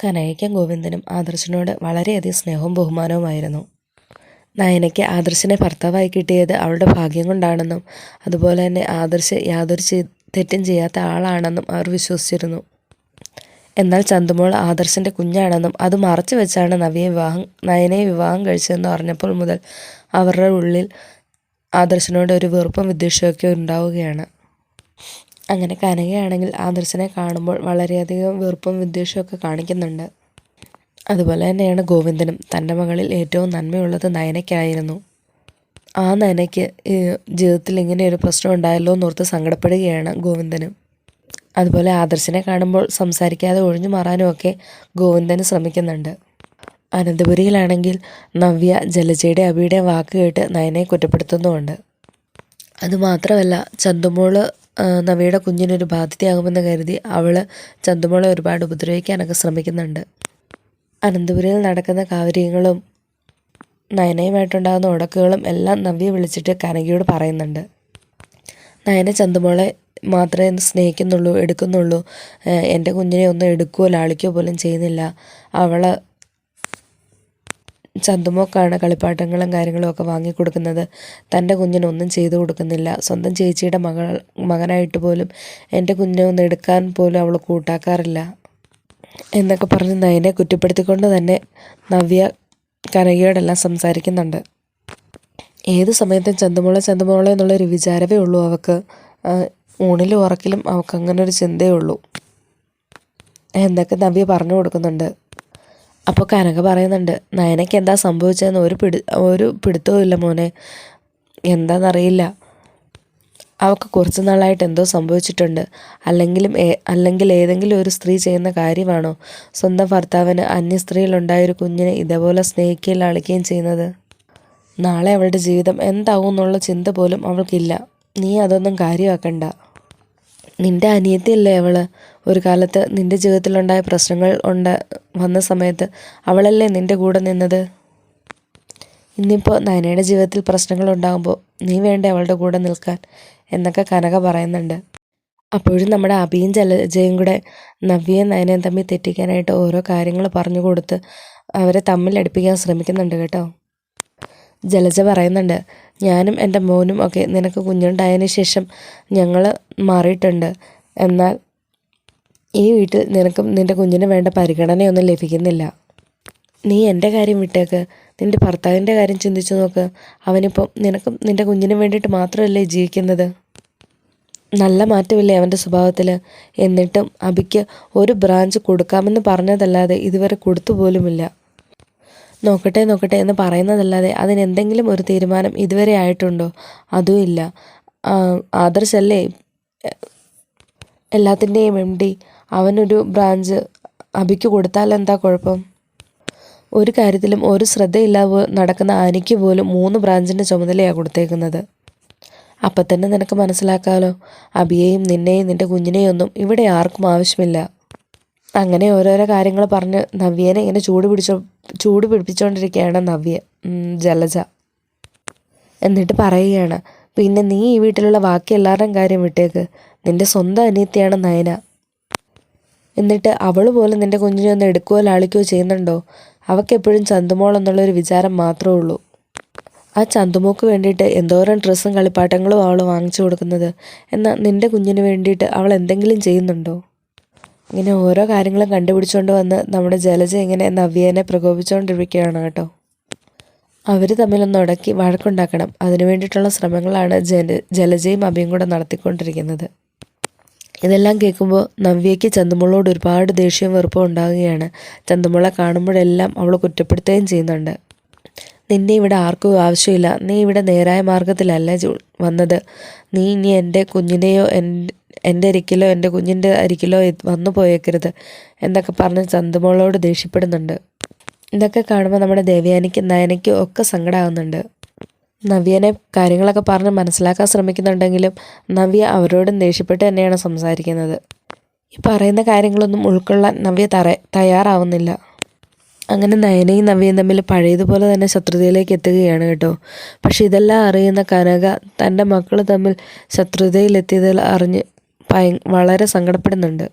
കനകയ്ക്കും ഗോവിന്ദനും ആദർശിനോട് വളരെയധികം സ്നേഹവും ബഹുമാനവുമായിരുന്നു. നയനയ്ക്ക് ആദർശനെ ഭർത്താവായി കിട്ടിയത് അവളുടെ ഭാഗ്യം കൊണ്ടാണെന്നും അതുപോലെ തന്നെ ആദർശ് യാതൊരു തെറ്റും ചെയ്യാത്ത ആളാണെന്നും അവർ വിശ്വസിച്ചിരുന്നു. എന്നാൽ ചന്തുമോൾ ആദർശിന്റെ കുഞ്ഞാണെന്നും അത് മറച്ചു വെച്ചാണ് നവിയെ വിവാഹം നയനെ വിവാഹം കഴിച്ചതെന്ന് പറഞ്ഞപ്പോൾ മുതൽ അവരുടെ ഉള്ളിൽ ആദർശനോട് ഒരു വെറുപ്പും വിദ്വേഷമൊക്കെ ഉണ്ടാവുകയാണ്. അങ്ങനെ കനകയാണെങ്കിൽ ആദർശനെ കാണുമ്പോൾ വളരെയധികം വെറുപ്പും വിദ്വേഷമൊക്കെ കാണിക്കുന്നുണ്ട്. അതുപോലെ തന്നെയാണ് ഗോവിന്ദനും തന്റെ മകളിൽ ഏറ്റവും നന്മയുള്ളത് നയനയ്ക്കായിരുന്നു. ആ നയനയ്ക്ക് ജീവിതത്തിൽ ഇങ്ങനെ ഒരു പ്രശ്നം ഉണ്ടായല്ലോ എന്നോർത്ത് സങ്കടപ്പെടുകയാണ് ഗോവിന്ദനും. അതുപോലെ ആദർശനെ കാണുമ്പോൾ സംസാരിക്കാതെ ഒഴിഞ്ഞു മാറാനുമൊക്കെ ഗോവിന്ദന് ശ്രമിക്കുന്നുണ്ട്. അനന്തപുരിയിലാണെങ്കിൽ നവ്യ ജലജയുടെ അബിയുടെ വാക്ക് കേട്ട് നയനെ കുറ്റപ്പെടുത്തുന്നുമുണ്ട്. അതുമാത്രമല്ല ചന്തുമോൾ നവിയുടെ കുഞ്ഞിനൊരു ബാധ്യതയാകുമെന്ന് കരുതി അവൾ ചന്തുമോളെ ഒരുപാട് ഉപദ്രവിക്കാനൊക്കെ ശ്രമിക്കുന്നുണ്ട്. അനന്തപുരിയിൽ നടക്കുന്ന കാവര്യങ്ങളും നയനയുമായിട്ടുണ്ടാകുന്ന ഉടക്കുകളും എല്ലാം നവ്യെ വിളിച്ചിട്ട് കനകയോട് പറയുന്നുണ്ട്. നയന ചന്തുമോളെ മാത്രമേ സ്നേഹിക്കുന്നുള്ളൂ എടുക്കുന്നുള്ളൂ. എന്റെ കുഞ്ഞിനെ ഒന്നും എടുക്കുകയോ ലാളിക്കുകയോ പോലും ചെയ്യുന്നില്ല. അവൾ ചന്തുമോക്കാണ് കളിപ്പാട്ടങ്ങളും കാര്യങ്ങളും ഒക്കെ വാങ്ങിക്കൊടുക്കുന്നത്. തന്റെ കുഞ്ഞിനൊന്നും ചെയ്തു കൊടുക്കുന്നില്ല. സ്വന്തം ചേച്ചിയുടെ മകൾ മകനായിട്ട് പോലും എന്റെ കുഞ്ഞിനെ എടുക്കാൻ പോലും അവൾ കൂട്ടാക്കാറില്ല. എന്നൊക്കെ പറഞ്ഞ് നയനെ കുറ്റപ്പെടുത്തിക്കൊണ്ട് തന്നെ നവ്യ കനകയോടെല്ലാം സംസാരിക്കുന്നുണ്ട്. ഏത് സമയത്തും ചന്തുമോളെ ചന്തുമോളെ എന്നുള്ളൊരു വിചാരമേ ഉള്ളൂ അവൾക്ക് ഊണിലും ഉറക്കിലും അവൾക്ക് അങ്ങനെ ഒരു ചിന്തയേ ഉള്ളൂ. എന്നൊക്കെ നവ്യ പറഞ്ഞു കൊടുക്കുന്നുണ്ട്. അപ്പോൾ കനക പറയുന്നുണ്ട് നയനയ്ക്ക് എന്താ സംഭവിച്ചതെന്ന് ഒരു പിടി ഒരു പിടുത്തവുമില്ല മോനെ. എന്താണെന്നറിയില്ല അവൾക്ക് കുറച്ച് നാളായിട്ട് എന്തോ സംഭവിച്ചിട്ടുണ്ട്. അല്ലെങ്കിലും അല്ലെങ്കിൽ ഏതെങ്കിലും ഒരു സ്ത്രീ ചെയ്യുന്ന കാര്യമാണോ? സ്വന്തം ഭർത്താവിന് അന്യ സ്ത്രീയിലുണ്ടായൊരു കുഞ്ഞിനെ ഇതേപോലെ സ്നേഹിക്കുകയും ലാളിക്കുകയും ചെയ്യുന്നത്? നാളെ അവളുടെ ജീവിതം എന്താവും എന്നുള്ള ചിന്ത പോലും അവൾക്കില്ല. നീ അതൊന്നും കാര്യമാക്കണ്ട. നിന്റെ അനിയത്തിയല്ലേ അവൾ ഒരു കാലത്ത് നിന്റെ ജീവിതത്തിലുണ്ടായ പ്രശ്നങ്ങൾ ഉണ്ട് വന്ന സമയത്ത് അവളല്ലേ നിന്റെ കൂടെ നിന്നത്? ഇന്നിപ്പോൾ നയനയുടെ ജീവിതത്തിൽ പ്രശ്നങ്ങൾ ഉണ്ടാകുമ്പോൾ നീ വേണ്ട അവളുടെ കൂടെ നിൽക്കാൻ? എന്നൊക്കെ കനക പറയുന്നുണ്ട്. അപ്പോഴും നമ്മുടെ അഭിയും ജലജയും കൂടെ നവ്യയും നയനയും തമ്മിൽ തെറ്റിക്കാനായിട്ട് ഓരോ കാര്യങ്ങൾ പറഞ്ഞു കൊടുത്ത് അവരെ തമ്മിൽ അടുപ്പിക്കാൻ ശ്രമിക്കുന്നുണ്ട് കേട്ടോ. ജലജ പറയുന്നുണ്ട് ഞാനും എന്റെ മോനും ഒക്കെ നിനക്ക് കുഞ്ഞുണ്ടായതിന് ശേഷം ഞങ്ങൾ മാറിയിട്ടുണ്ട്. എന്നാൽ ഈ വീട്ടിൽ നിനക്കും നിന്റെ കുഞ്ഞിന് വേണ്ട പരിഗണനയൊന്നും ലഭിക്കുന്നില്ല. നീ എന്റെ കാര്യം വിട്ടേക്ക്. നിന്റെ ഭർത്താവിന്റെ കാര്യം ചിന്തിച്ചു നോക്ക്. അവനിപ്പം നിനക്കും നിന്റെ കുഞ്ഞിനും വേണ്ടിയിട്ട് മാത്രമല്ലേ ജീവിക്കുന്നത്? നല്ല മാറ്റമില്ലേ അവന്റെ സ്വഭാവത്തിൽ? എന്നിട്ടും അബിക്ക് ഒരു ബ്രാഞ്ച് കൊടുക്കാമെന്ന് പറഞ്ഞതല്ലാതെ ഇതുവരെ കൊടുത്തു പോലുമില്ല. നോക്കട്ടെ നോക്കട്ടെ എന്ന് പറയുന്നതല്ലാതെ അതിനെന്തെങ്കിലും ഒരു തീരുമാനം ഇതുവരെ ആയിട്ടുണ്ടോ? അതും ഇല്ല. ആദർശല്ലേ എല്ലാത്തിന്റെയും എം ഡി അവനൊരു ബ്രാഞ്ച് അബിക്ക് കൊടുത്താൽ എന്താ കുഴപ്പം? ഒരു കാര്യത്തിലും ഒരു ശ്രദ്ധയില്ലാതെ നടക്കുന്ന ആനയ്ക്ക് പോലും മൂന്ന് ബ്രാഞ്ചിന്റെ ചുമതലയാണ് കൊടുത്തേക്കുന്നത്. അപ്പം തന്നെ നിനക്ക് മനസ്സിലാക്കാമല്ലോ അബിയെയും നിന്നെയും നിന്റെ കുഞ്ഞിനെയും ഒന്നും ഇവിടെ ആർക്കും ആവശ്യമില്ല. അങ്ങനെ ഓരോരോ കാര്യങ്ങൾ പറഞ്ഞ് നവ്യേനെ ഇങ്ങനെ ചൂട് പിടിച്ചോ ചൂട് പിടിപ്പിച്ചുകൊണ്ടിരിക്കുകയാണ് നവ്യ ജലജ. എന്നിട്ട് പറയുകയാണ് പിന്നെ നീ ഈ വീട്ടിലുള്ള ബാക്കി എല്ലാവരുടെയും കാര്യം വിട്ടേക്ക്. നിന്റെ സ്വന്തം അനിയത്തിയാണ് നയന. എന്നിട്ട് അവൾ പോലും നിന്റെ കുഞ്ഞിനെ ഒന്ന് എടുക്കുകയോ ലാളിക്കുകയോ ചെയ്യുന്നുണ്ടോ? അവക്കെപ്പോഴും ചന്തുമോൾ എന്നുള്ളൊരു വിചാരം മാത്രമേ ഉള്ളൂ. ആ ചന്തുമോക്ക് വേണ്ടിയിട്ട് എന്തോരം ഡ്രസ്സും കളിപ്പാട്ടങ്ങളും അവൾ വാങ്ങിച്ചു കൊടുക്കുന്നത്. എന്നാൽ നിന്റെ കുഞ്ഞിന് വേണ്ടിയിട്ട് അവൾ എന്തെങ്കിലും ചെയ്യുന്നുണ്ടോ? ഇങ്ങനെ ഓരോ കാര്യങ്ങളും കണ്ടുപിടിച്ചുകൊണ്ട് വന്ന് നമ്മുടെ ജലജ ഇങ്ങനെ നവ്യേനെ പ്രകോപിച്ചുകൊണ്ടിരിക്കുകയാണ് കേട്ടോ. അവർ തമ്മിലൊന്ന് ഉടക്കി വഴക്കുണ്ടാക്കണം. അതിനു വേണ്ടിയിട്ടുള്ള ശ്രമങ്ങളാണ് ജല ജലജയും അഭിയും കൂടെ നടത്തിക്കൊണ്ടിരിക്കുന്നത്. ഇതെല്ലാം കേൾക്കുമ്പോൾ നവ്യയ്ക്ക് ചന്തമുളോട് ഒരുപാട് ദേഷ്യവും വെറുപ്പും ഉണ്ടാകുകയാണ്. ചന്തമുള കാണുമ്പോഴെല്ലാം അവൾ കുറ്റപ്പെടുത്തുകയും ചെയ്യുന്നുണ്ട്. നിന്നെ ഇവിടെ ആർക്കും ആവശ്യമില്ല. നീ ഇവിടെ നേരായ മാർഗത്തിലല്ല വന്നത്. നീ ഇനി എന്റെ കുഞ്ഞിനെയോ എന്റെ അരിക്കിലോ എന്റെ കുഞ്ഞിന്റെ അരിക്കിലോ വന്നു പോയേക്കരുത് എന്നൊക്കെ പറഞ്ഞ് ചന്തുമോളോട് ദേഷ്യപ്പെടുന്നുണ്ട്. ഇതൊക്കെ കാണുമ്പോൾ നമ്മുടെ ദേവയാനിക്കും നയനയ്ക്കും ഒക്കെ സങ്കടമാകുന്നുണ്ട് നവ്യനെ കാര്യങ്ങളൊക്കെ പറഞ്ഞ് മനസ്സിലാക്കാൻ ശ്രമിക്കുന്നുണ്ടെങ്കിലും നവ്യ അവരോടും ദേഷ്യപ്പെട്ട് തന്നെയാണ് സംസാരിക്കുന്നത്. ഈ പറയുന്ന കാര്യങ്ങളൊന്നും ഉൾക്കൊള്ളാൻ നവ്യ തറ തയ്യാറാവുന്നില്ല. അങ്ങനെ നയനയും നവ്യയും തമ്മിൽ പഴയതുപോലെ തന്നെ ശത്രുതയിലേക്ക് എത്തുകയാണ് കേട്ടോ. പക്ഷെ ഇതെല്ലാം അറിയുന്ന കനക തന്റെ മക്കൾ തമ്മിൽ ശത്രുതയിലെത്തിയതിൽ അറിഞ്ഞ് വളരെ സങ്കടപ്പെടുന്നുണ്ട്.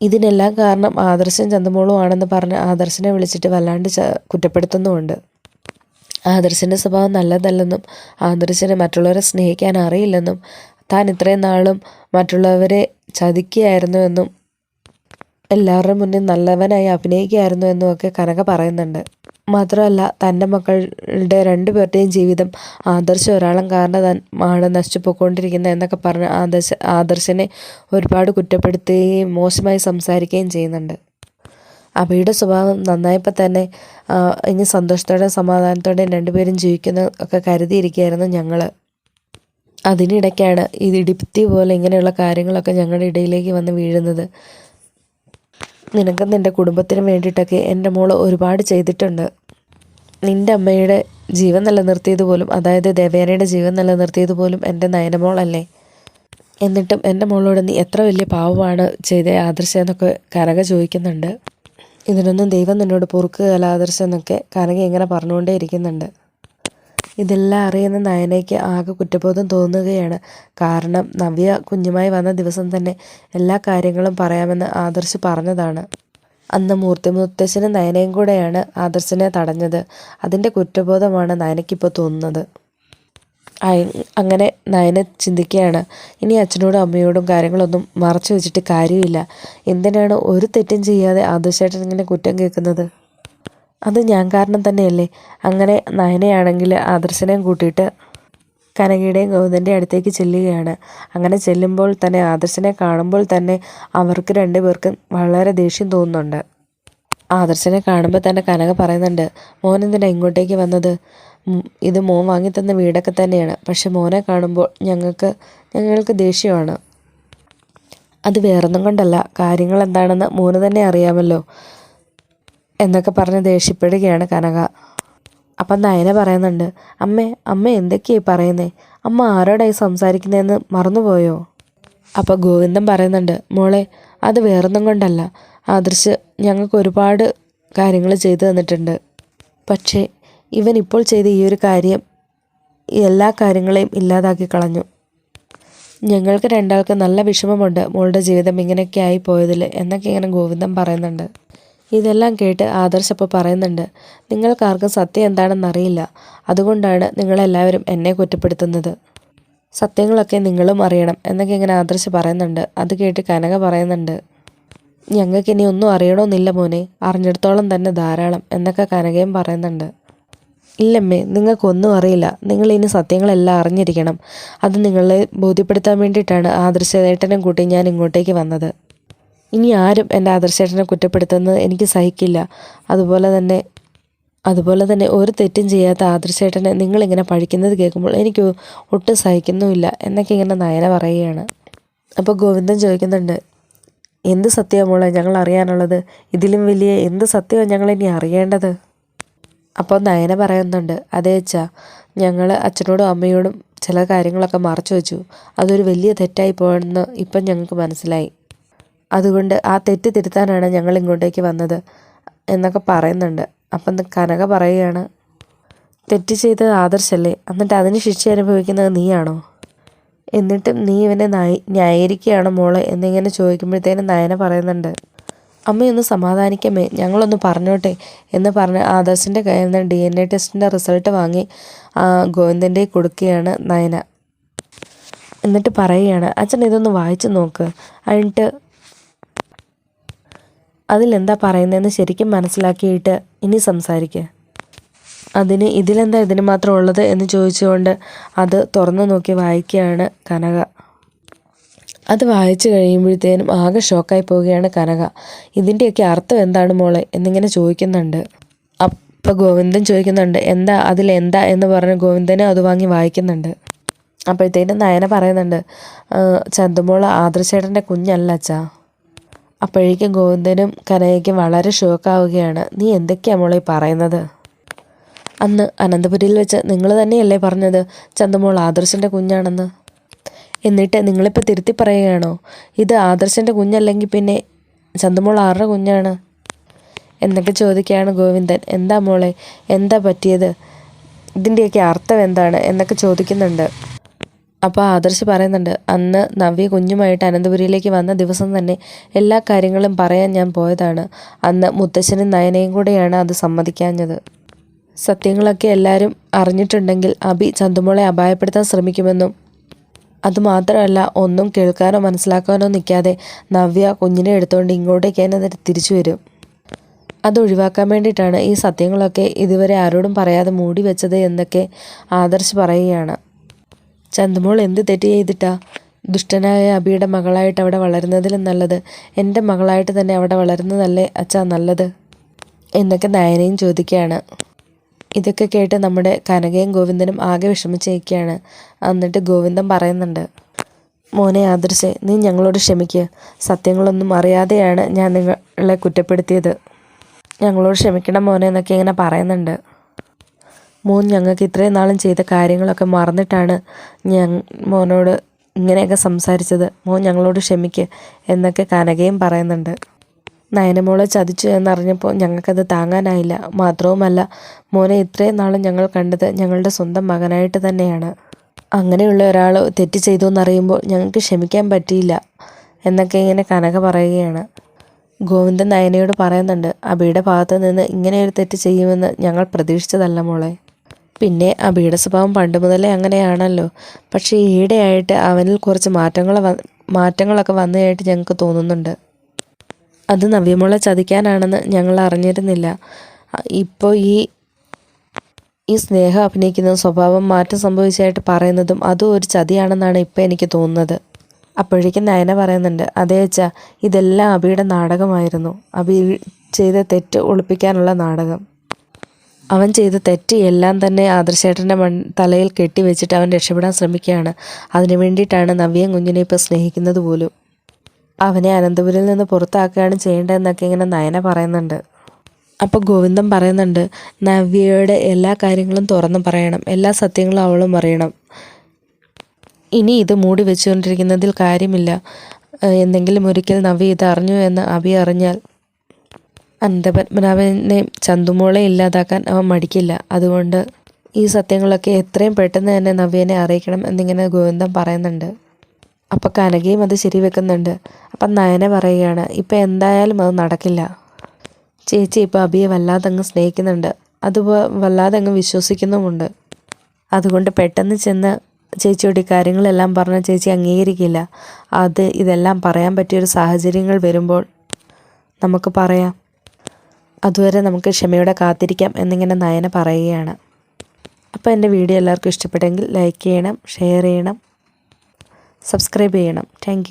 ഇതിനെല്ലാം കാരണം ആദർശൻ ചന്തമോളും ആണെന്ന് പറഞ്ഞ് ആദർശനെ വിളിച്ചിട്ട് വല്ലാണ്ട് കുറ്റപ്പെടുത്തുന്നുമുണ്ട്. ആദർശന്റെ സ്വഭാവം നല്ലതല്ലെന്നും ആദർശനെ മറ്റുള്ളവരെ സ്നേഹിക്കാൻ അറിയില്ലെന്നും താൻ ഇത്രയും നാളും മറ്റുള്ളവരെ ചതിക്കുകയായിരുന്നു എന്നും എല്ലാവരുടെ മുന്നിൽ നല്ലവനായി അഭിനയിക്കുകയായിരുന്നു എന്നും ഒക്കെ കനക പറയുന്നുണ്ട്. മാത്രമല്ല തന്റെ മക്കളുടെ രണ്ടുപേരുടെയും ജീവിതം ആദർശം ഒരാളും കാരണം ആണ് നശിച്ചു പോയിക്കൊണ്ടിരിക്കുന്നത് എന്നൊക്കെ പറഞ്ഞ് ആദർശ ആദർശനെ ഒരുപാട് കുറ്റപ്പെടുത്തുകയും മോശമായി സംസാരിക്കുകയും ചെയ്യുന്നുണ്ട്. അബിയുടെ സ്വഭാവം നന്നായപ്പോൾ തന്നെ ഇനി സന്തോഷത്തോടെ സമാധാനത്തോടെ രണ്ടുപേരും ജീവിക്കുന്ന ഒക്കെ കരുതിയിരിക്കുകയായിരുന്നു ഞങ്ങൾ അതിനിടയ്ക്കാണ് ഈ ഇടിപ്തി പോലെ ഇങ്ങനെയുള്ള കാര്യങ്ങളൊക്കെ ഞങ്ങളുടെ ഇടയിലേക്ക് വന്ന് വീഴുന്നത്. നിനക്കും നിന്റെ കുടുംബത്തിനും വേണ്ടിയിട്ടൊക്കെ എന്റെ മോൾ ഒരുപാട് ചെയ്തിട്ടുണ്ട്. നിന്റെ അമ്മയുടെ ജീവൻ നിലനിർത്തിയത് പോലും അതായത് ദേവേനയുടെ ജീവൻ നിലനിർത്തിയത് പോലും എന്റെ നയനമോളല്ലേ എന്നിട്ടും എന്റെ മോളോട് നീ എത്ര വലിയ പാവമാണ് ചെയ്ത ആദർശം എന്നൊക്കെ കനക ചോദിക്കുന്നുണ്ട്. ഇതിനൊന്നും ദൈവം നിന്നോട് പൊറുക്കുകയല്ല ആദർശം എന്നൊക്കെ കനക ഇങ്ങനെ പറഞ്ഞുകൊണ്ടേ ഇരിക്കുന്നുണ്ട് ഇതെല്ലാം അറിയുന്ന നയനയ്ക്ക് ആകെ കുറ്റബോധം തോന്നുകയാണ്. കാരണം നവ്യ കുഞ്ഞുമായി വന്ന ദിവസം തന്നെ എല്ലാ കാര്യങ്ങളും പറയാമെന്ന് ആദർശ് പറഞ്ഞതാണ്. അന്ന് മൂർത്തി മുത്തശ്ശനും നയനയും കൂടെയാണ് ആദർശിനെ തടഞ്ഞത്. അതിന്റെ കുറ്റബോധമാണ് നയനയ്ക്കിപ്പോൾ തോന്നുന്നത്. അങ്ങനെ നയന ചിന്തിക്കുകയാണ്. ഇനി അച്ഛനോടും അമ്മയോടും കാര്യങ്ങളൊന്നും മറച്ചു വെച്ചിട്ട് കാര്യമില്ല. എന്തിനാണ് ഒരു തെറ്റും ചെയ്യാതെ ആദർശേട്ടൻ ഇങ്ങനെ കുറ്റം കേൾക്കുന്നത്? അത് ഞാൻ കാരണം തന്നെയല്ലേ. അങ്ങനെ നയനയാണെങ്കിൽ ആദർശനെയും കൂട്ടിയിട്ട് കനകയുടെയും ഗൗതന്റെ അടുത്തേക്ക് ചെല്ലുകയാണ്. അങ്ങനെ ചെല്ലുമ്പോൾ തന്നെ ആദർശനെ കാണുമ്പോൾ തന്നെ അവർക്ക് രണ്ടുപേർക്കും വളരെ ദേഷ്യം തോന്നുന്നുണ്ട്. ആദർശനെ കാണുമ്പോൾ തന്നെ കനക പറയുന്നുണ്ട് മോൻ എന്തിനാ ഇങ്ങോട്ടേക്ക് വന്നത്? ഇത് മോൻ വാങ്ങിത്തന്ന വീടൊക്കെ തന്നെയാണ്. പക്ഷെ മോനെ കാണുമ്പോൾ ഞങ്ങൾക്ക് ഞങ്ങൾക്ക് ദേഷ്യമാണ്. അത് വേറൊന്നും കൊണ്ടല്ല. കാര്യങ്ങൾ എന്താണെന്ന് മോന് തന്നെ അറിയാമല്ലോ. എന്നൊക്കെ പറഞ്ഞ് ദേഷ്യപ്പെടുകയാണ് കനക. അപ്പം നയന പറയുന്നുണ്ട് അമ്മേ അമ്മ എന്തൊക്കെയായി പറയുന്നേ? അമ്മ ആരോടായി സംസാരിക്കുന്നതെന്ന് മറന്നുപോയോ? അപ്പോൾ ഗോവിന്ദൻ പറയുന്നുണ്ട് മോളെ അത് വേറൊന്നും കൊണ്ടല്ല. ആദർശ് ഞങ്ങൾക്ക് ഒരുപാട് കാര്യങ്ങൾ ചെയ്തു തന്നിട്ടുണ്ട്. പക്ഷേ ഇവൻ ഇപ്പോൾ ചെയ്ത ഈ ഒരു കാര്യം എല്ലാ കാര്യങ്ങളെയും ഇല്ലാതാക്കി കളഞ്ഞു. ഞങ്ങൾക്ക് രണ്ടാൾക്ക് നല്ല വിഷമമുണ്ട് മോളുടെ ജീവിതം ഇങ്ങനെയൊക്കെ ആയി പോയതിൽ എന്നൊക്കെ ഇങ്ങനെ ഗോവിന്ദൻ പറയുന്നുണ്ട്. ഇതെല്ലാം കേട്ട് ആദർശ് അപ്പോൾ പറയുന്നുണ്ട് നിങ്ങൾക്കാർക്കും സത്യം എന്താണെന്ന് അറിയില്ല അതുകൊണ്ടാണ് നിങ്ങളെല്ലാവരും എന്നെ കുറ്റപ്പെടുത്തുന്നത്. സത്യങ്ങളൊക്കെ നിങ്ങളും അറിയണം എന്നൊക്കെ ഇങ്ങനെ ആദർശ് പറയുന്നുണ്ട്. അത് കേട്ട് കനക പറയുന്നുണ്ട് ഞങ്ങൾക്ക് ഇനി ഒന്നും അറിയണമെന്നില്ല മോനെ. അറിഞ്ഞിടത്തോളം തന്നെ ധാരാളം എന്നൊക്കെ കനകയും പറയുന്നുണ്ട്. ഇല്ലമ്മേ നിങ്ങൾക്കൊന്നും അറിയില്ല. നിങ്ങൾ ഇനി സത്യങ്ങളെല്ലാം അറിഞ്ഞിരിക്കണം. അത് നിങ്ങളെ ബോധ്യപ്പെടുത്താൻ വേണ്ടിയിട്ടാണ് ആദർശേട്ടനും കൂട്ടി ഞാൻ ഇങ്ങോട്ടേക്ക് വന്നത്. ഇനി ആരും എന്റെ ആദർശേട്ടനെ കുറ്റപ്പെടുത്തുന്നത് എനിക്ക് സഹിക്കില്ല. അതുപോലെ തന്നെ അതുപോലെ തന്നെ ഒരു തെറ്റും ചെയ്യാത്ത ആദർശേട്ടനെ നിങ്ങളിങ്ങനെ പഴിക്കുന്നത് കേൾക്കുമ്പോൾ എനിക്ക് ഒട്ടും സഹിക്കുന്നുമില്ല എന്നൊക്കെ ഇങ്ങനെ നയന പറയുകയാണ്. അപ്പോൾ ഗോവിന്ദൻ ചോദിക്കുന്നുണ്ട് എന്ത് സത്യമാണ് ഞങ്ങൾ അറിയാനുള്ളത്? ഇതിലും വലിയ എന്ത് സത്യമാണ് ഞങ്ങൾ ഇനി അറിയേണ്ടത്? അപ്പോൾ നയന പറയുന്നുണ്ട് അതേ അച്ഛാ ഞങ്ങൾ അച്ഛനോടും അമ്മയോടും ചില കാര്യങ്ങളൊക്കെ മറച്ചു വെച്ചു. അതൊരു വലിയ തെറ്റായി പോയെന്ന് ഇപ്പം ഞങ്ങൾക്ക് മനസ്സിലായി. അതുകൊണ്ട് ആ തെറ്റ് തിരുത്താനാണ് ഞങ്ങൾ ഇങ്ങോട്ടേക്ക് വന്നത് എന്നൊക്കെ പറയുന്നുണ്ട്. അപ്പം കനക പറയുകയാണ് തെറ്റ് ചെയ്തത് ആദർശല്ലേ? എന്നിട്ട് അതിന് ശിക്ഷ അനുഭവിക്കുന്നത് നീയാണോ? എന്നിട്ടും നീ ഇവനെ നായി ന്യായീകരിക്കുകയാണോ മോളെ? എന്നിങ്ങനെ ചോദിക്കുമ്പോഴത്തേനും നയന പറയുന്നുണ്ട് അമ്മയൊന്ന് സമാധാനിക്കമേ ഞങ്ങളൊന്ന് പറഞ്ഞോട്ടെ എന്ന് പറഞ്ഞ് ആദർശിന്റെ കയ്യിൽ നിന്ന് ഡി എൻ എ ടെസ്റ്റിന്റെ റിസൾട്ട് വാങ്ങി ഗോവിന്ദന്റെ കൊടുക്കുകയാണ് നയന. എന്നിട്ട് പറയുകയാണ് അച്ഛൻ ഇതൊന്ന് വായിച്ചു നോക്ക്. എന്നിട്ട് അതിലെന്താ പറയുന്നതെന്ന് ശരിക്കും മനസ്സിലാക്കിയിട്ട് ഇനി സംസാരിക്കുക അതിന് ഇതിലെന്താ ഇതിന് മാത്രം ഉള്ളത് എന്ന് ചോദിച്ചുകൊണ്ട് അത് തുറന്നു നോക്കി വായിക്കുകയാണ് കനക. അത് വായിച്ചു കഴിയുമ്പോഴത്തേനും ആകെ ഷോക്കായി പോവുകയാണ് കനക. ഇതിന്റെയൊക്കെ അർത്ഥം എന്താണ് മോളെ? എന്നിങ്ങനെ ചോദിക്കുന്നുണ്ട്. അപ്പം ഗോവിന്ദൻ ചോദിക്കുന്നുണ്ട് എന്താ അതിലെന്താ? എന്ന് പറഞ്ഞ് ഗോവിന്ദനെ അത് വാങ്ങി വായിക്കുന്നുണ്ട്. അപ്പോഴത്തേനും നയന പറയുന്നുണ്ട് ചന്തുമോൾ ആദർശേട്ടന്റെ കുഞ്ഞല്ല അച്ഛാ. അപ്പോഴേക്കും ഗോവിന്ദനും കനയ്ക്കും വളരെ ഷോക്കാവുകയാണ്. നീ എന്തൊക്കെയാണ് മോളെ പറയുന്നത്? അന്ന് അനന്തപുരിയിൽ വെച്ച് നിങ്ങൾ തന്നെയല്ലേ പറഞ്ഞത് ചന്തമോൾ ആദർശന്റെ കുഞ്ഞാണെന്ന്? എന്നിട്ട് നിങ്ങളിപ്പോൾ തിരുത്തി പറയുകയാണോ? ഇത് ആദർശന്റെ കുഞ്ഞല്ലെങ്കിൽ പിന്നെ ചന്തമോൾ ആരുടെ കുഞ്ഞാണ്? എന്നൊക്കെ ചോദിക്കുകയാണ് ഗോവിന്ദൻ. എന്താ മോളെ? എന്താ പറ്റിയത്? ഇതിന്റെയൊക്കെ അർത്ഥം എന്താണ്? എന്നൊക്കെ ചോദിക്കുന്നുണ്ട്. അപ്പോൾ ആദർശ് പറയുന്നുണ്ട് അന്ന് നവ്യ കുഞ്ഞുമായിട്ട് അനന്തപുരിയിലേക്ക് വന്ന ദിവസം തന്നെ എല്ലാ കാര്യങ്ങളും പറയാൻ ഞാൻ പോയതാണ്. അന്ന് മുത്തശ്ശനും നയനയും കൂടെയാണ് അത് സമ്മതിക്കാഞ്ഞത്. സത്യങ്ങളൊക്കെ എല്ലാവരും അറിഞ്ഞിട്ടുണ്ടെങ്കിൽ അബി ചന്തുമോളെ അപായപ്പെടുത്താൻ ശ്രമിക്കുമെന്നും അതുമാത്രമല്ല ഒന്നും കേൾക്കാനോ മനസ്സിലാക്കാനോ നിൽക്കാതെ നവ്യ കുഞ്ഞിനെ എടുത്തുകൊണ്ട് ഇങ്ങോട്ടേക്ക് തന്നെ തിരിച്ചു വരും. അത് ഒഴിവാക്കാൻ വേണ്ടിയിട്ടാണ് ഈ സത്യങ്ങളൊക്കെ ഇതുവരെ ആരോടും പറയാതെ മൂടി വെച്ചത് എന്നൊക്കെ ആദർശ് പറയുകയാണ്. ചന്തുമോൾ എന്ത് തെറ്റ് ചെയ്തിട്ടാ? ദുഷ്ടനായ അബിയുടെ മകളായിട്ട് അവിടെ വളരുന്നതിലും നല്ലത്. എന്റെ മകളായിട്ട് തന്നെ അവിടെ വളരുന്നതല്ലേ അച്ഛാ നല്ലത്? എന്നൊക്കെ നയനയും ചോദിക്കുകയാണ്. ഇതൊക്കെ കേട്ട് നമ്മുടെ കനകയും ഗോവിന്ദനും ആകെ വിഷമിച്ചിരിക്കുകയാണ്. എന്നിട്ട് ഗോവിന്ദൻ പറയുന്നുണ്ട് മോനെ ആദർശെ നീ ഞങ്ങളോട് ക്ഷമിക്കുക സത്യങ്ങളൊന്നും അറിയാതെയാണ് ഞാൻ നിങ്ങളെ കുറ്റപ്പെടുത്തിയത്. ഞങ്ങളോട് ക്ഷമിക്കണം മോനെ എന്നൊക്കെ ഇങ്ങനെ പറയുന്നുണ്ട്. മോൻ ഞങ്ങൾക്ക് ഇത്രയും നാളും ചെയ്ത കാര്യങ്ങളൊക്കെ മറന്നിട്ടാണ് ഞാൻ മോനോട് ഇങ്ങനെയൊക്കെ സംസാരിച്ചത്. മോൻ ഞങ്ങളോട് ക്ഷമിക്ക് എന്നൊക്കെ കനകയും പറയുന്നുണ്ട്. നയനമോളെ ചതിച്ചു എന്നറിഞ്ഞപ്പോൾ ഞങ്ങൾക്കത് താങ്ങാനായില്ല. മാത്രവുമല്ല മോനെ ഇത്രയും നാളും ഞങ്ങൾ കണ്ടത് ഞങ്ങളുടെ സ്വന്തം മകനായിട്ട് തന്നെയാണ്. അങ്ങനെയുള്ള ഒരാൾ തെറ്റ് ചെയ്തു എന്നറിയുമ്പോൾ ഞങ്ങൾക്ക് ക്ഷമിക്കാൻ പറ്റിയില്ല എന്നൊക്കെ ഇങ്ങനെ കനക പറയുകയാണ്. ഗോവിന്ദൻ നയനയോട് പറയുന്നുണ്ട് അബിയുടെ ഭാഗത്ത് നിന്ന് ഇങ്ങനെ ഒരു തെറ്റ് ചെയ്യുമെന്ന് ഞങ്ങൾ പ്രതീക്ഷിച്ചതല്ല മോളെ. പിന്നെ അബിയുടെ സ്വഭാവം പണ്ട് മുതലേ അങ്ങനെയാണല്ലോ. പക്ഷേ ഈയിടെയായിട്ട് അവനിൽ കുറച്ച് മാറ്റങ്ങൾ മാറ്റങ്ങളൊക്കെ വന്നതായിട്ട് ഞങ്ങൾക്ക് തോന്നുന്നുണ്ട്. അത് നവ്യമോളെ ചതിക്കാനാണെന്ന് ഞങ്ങൾ അറിഞ്ഞിരുന്നില്ല. ഇപ്പോൾ ഈ ഈ സ്നേഹം അഭിനയിക്കുന്ന സ്വഭാവം മാറ്റം സംഭവിച്ചതായിട്ട് പറയുന്നതും അതും ഒരു ചതിയാണെന്നാണ് ഇപ്പോൾ എനിക്ക് തോന്നുന്നത്. അപ്പോഴേക്കും നയന പറയുന്നുണ്ട് അതേ ഇതെല്ലാം അബിയുടെ നാടകമായിരുന്നു. അബി ചെയ്ത തെറ്റ് ഒളിപ്പിക്കാനുള്ള നാടകം. അവൻ ചെയ്ത തെറ്റ് എല്ലാം തന്നെ ആദർശേട്ടന്റെ മൺ തലയിൽ കെട്ടിവെച്ചിട്ട് അവൻ രക്ഷപ്പെടാൻ ശ്രമിക്കുകയാണ്. അതിനു വേണ്ടിയിട്ടാണ് നവ്യം കുഞ്ഞിനെ ഇപ്പോൾ സ്നേഹിക്കുന്നത് പോലും. അവനെ അനന്തപുരിൽ നിന്ന് പുറത്താക്കുകയാണ് ചെയ്യേണ്ടതെന്നൊക്കെ ഇങ്ങനെ നയന പറയുന്നുണ്ട്. അപ്പോൾ ഗോവിന്ദൻ പറയുന്നുണ്ട് നവ്യയുടെ എല്ലാ കാര്യങ്ങളും തുറന്നു പറയണം. എല്ലാ സത്യങ്ങളും അവളും അറിയണം. ഇനി ഇത് മൂടി വെച്ചുകൊണ്ടിരിക്കുന്നതിൽ കാര്യമില്ല. എന്തെങ്കിലും ഒരിക്കൽ നവ്യ ഇത് അറിഞ്ഞു എന്ന് അഭി അറിഞ്ഞാൽ അനന്തപത്മനാഭനെ ചന്തുമോളെ ഇല്ലാതാക്കാൻ അവൻ മടിക്കില്ല. അതുകൊണ്ട് ഈ സത്യങ്ങളൊക്കെ എത്രയും പെട്ടെന്ന് തന്നെ നവ്യനെ അറിയിക്കണം എന്നിങ്ങനെ ഗോവിന്ദൻ പറയുന്നുണ്ട്. അപ്പം കനകയും അത് ശരിവെക്കുന്നുണ്ട്. അപ്പം നയന പറയുകയാണ് ഇപ്പം എന്തായാലും അത് നടക്കില്ല. ചേച്ചി ഇപ്പോൾ അബിയെ വല്ലാതെ അങ്ങ് സ്നേഹിക്കുന്നുണ്ട്. അത് വല്ലാതെ അങ്ങ് വിശ്വസിക്കുന്നുമുണ്ട്. അതുകൊണ്ട് പെട്ടെന്ന് ചെന്ന് ചേച്ചിയോട് കാര്യങ്ങളെല്ലാം പറഞ്ഞ ചേച്ചി അംഗീകരിക്കില്ല. അത് ഇതെല്ലാം പറയാൻ പറ്റിയൊരു സാഹചര്യങ്ങൾ വരുമ്പോൾ നമുക്ക് പറയാം. അതുവരെ നമുക്ക് ക്ഷമയോടെ കാത്തിരിക്കാം എന്നിങ്ങനെ നയന പറയുകയാണ്. അപ്പോൾ എന്റെ വീഡിയോ എല്ലാവർക്കും ഇഷ്ടപ്പെട്ടെങ്കിൽ ലൈക്ക് ചെയ്യണം ഷെയർ ചെയ്യണം സബ്സ്ക്രൈബ് ചെയ്യണം. താങ്ക്